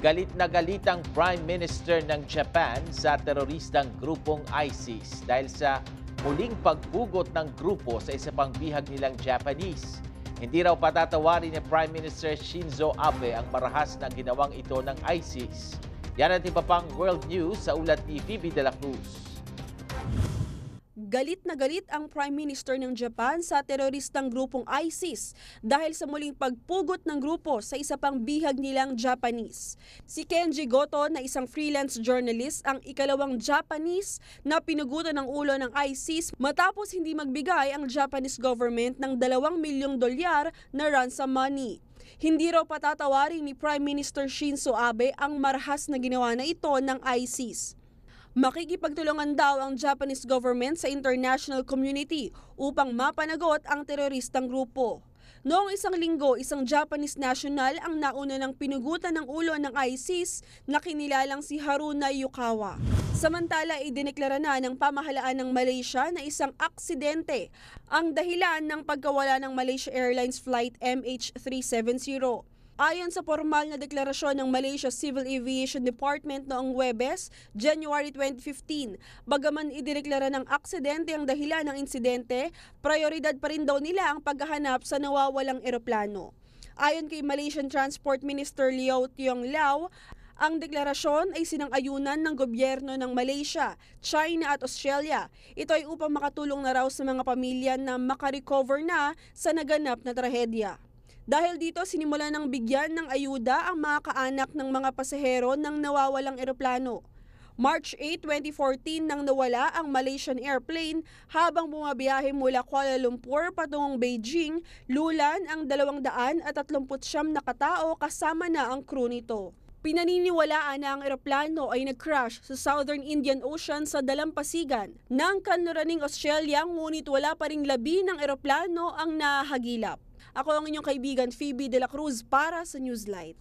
Galit na galit ang Prime Minister ng Japan sa teroristang grupong ISIS dahil sa muling pagbugot ng grupo sa isa pang bihag nilang Japanese. Hindi raw patatawarin ni Prime Minister Shinzo Abe ang marahas na ginawang ito ng ISIS. Yan at iba pang world news sa ulat ni Phoebe de la Cruz. Galit na galit ang Prime Minister ng Japan sa teroristang grupong ISIS dahil sa muling pagpugot ng grupo sa isa pang bihag nilang Japanese. Si Kenji Goto na isang freelance journalist ang ikalawang Japanese na pinugutan ng ulo ng ISIS matapos hindi magbigay ang Japanese government ng 2 milyong dolyar na ransom money. Hindi raw patatawarin ni Prime Minister Shinzo Abe ang marahas na ginawa na ito ng ISIS. Makikipagtulungan daw ang Japanese government sa international community upang mapanagot ang teroristang grupo. Noong isang linggo, isang Japanese national ang nauna ng pinugutan ng ulo ng ISIS na kinilalang si Haruna Yukawa. Samantala, idineklara na ng pamahalaan ng Malaysia na isang aksidente ang dahilan ng pagkawala ng Malaysia Airlines Flight MH370. Ayon sa formal na deklarasyon ng Malaysia Civil Aviation Department noong Webes, January 2015, bagaman idineklara ng aksidente ang dahilan ng insidente, prioridad pa rin daw nila ang paghahanap sa nawawalang eroplano. Ayon kay Malaysian Transport Minister Leo Tiong Lao, ang deklarasyon ay sinang-ayunan ng gobyerno ng Malaysia, China at Australia. Ito ay upang makatulong na raw sa mga pamilya na makarecover na sa naganap na trahedya. Dahil dito, sinimulan ng bigyan ng ayuda ang mga kaanak ng mga pasahero ng nawawalang eroplano. March 8, 2014 nang nawala ang Malaysian airplane habang bumabiyahe mula Kuala Lumpur patungong Beijing, lulan ang 239 na katao kasama na ang crew nito. Pinaniniwalaan na ang eroplano ay nag-crash sa Southern Indian Ocean sa Dalampasigan ng kanluraning Australia ngunit wala pa ring labi ng eroplano ang nahagilap. Ako ang inyong kaibigan Phoebe De La Cruz para sa Newslight.